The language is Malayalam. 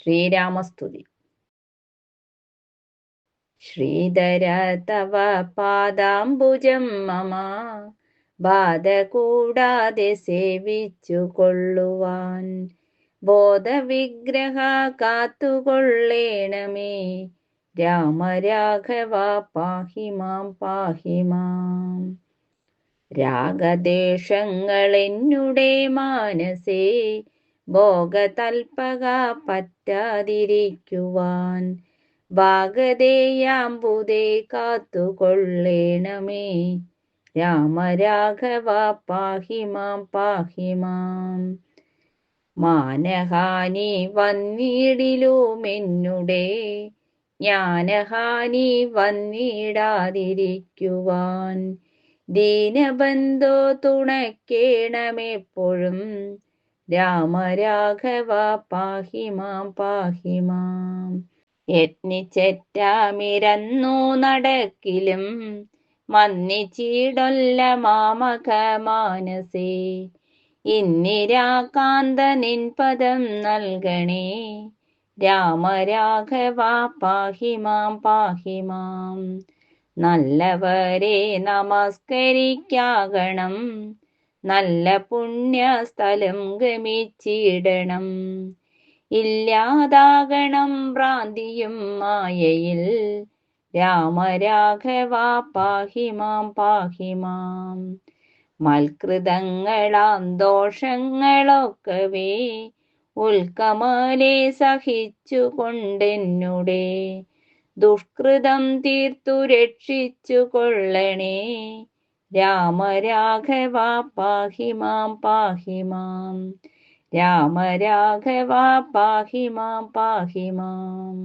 ശ്രീരാമസ്തുതി. ശ്രീധര തവ പാദാംബുജം മമ ബാധ കൂടാതെ സേവിച്ചു കൊള്ളുവാൻ ബോധവിഗ്രഹ കാത്തുകൊള്ളേണമേ രാമരാഘവ പാഹി മാം പാഹി മാം. എന്നുടെ മാനസേ ഭോഗതൽപക പറ്റാതിരിക്കുവാൻ ഭാഗതേയാമ്പുതേ കാത്തുകൊള്ളേണമേ. രാമരാഘവ പാഹിമാം പാഹിമാം മാനഹാനി വന്നിടിലുമെന്നുടെ ജ്ഞാനഹാനി വന്നിടാതിരിക്കുവാൻ ദീനബന്ധോ തുണക്കേണമെപ്പോഴും രാമരാഘവ പാഹി മാം പാഹി മാം. യത്നിച്ചെറ്റാമിരന്നു നടക്കിലും മന്നിച്ചീടൊല്ല മാമക മാനസേ. ഇന്ദിരാകാന്ത നിൻ പദം നൽകണേ. രാമരാഘവ പാഹി മാം പാഹി മാം. നല്ലവരെ നമസ്കരിക്കാകണം. നല്ല പുണ്യസ്ഥലം ഗമിച്ചിടണം. ഇല്ലാതാകണം ഭ്രാന്തിയും മായയിൽ. രാമരാഘവ പാഹിമാം. പാഹിമാം മൽകൃതങ്ങളാം ദോഷങ്ങളൊക്കവേ. ഉൽക്കമലെ സഹിച്ചു കൊണ്ടെന്നുടേ ദുഷ്കൃതം തീർത്തു രക്ഷിച്ചു കൊള്ളണേ രാമരാഘവ പാഹി മാം പാഹി മാം. രാമരാഘവ പാഹി മാം പാഹി മാം.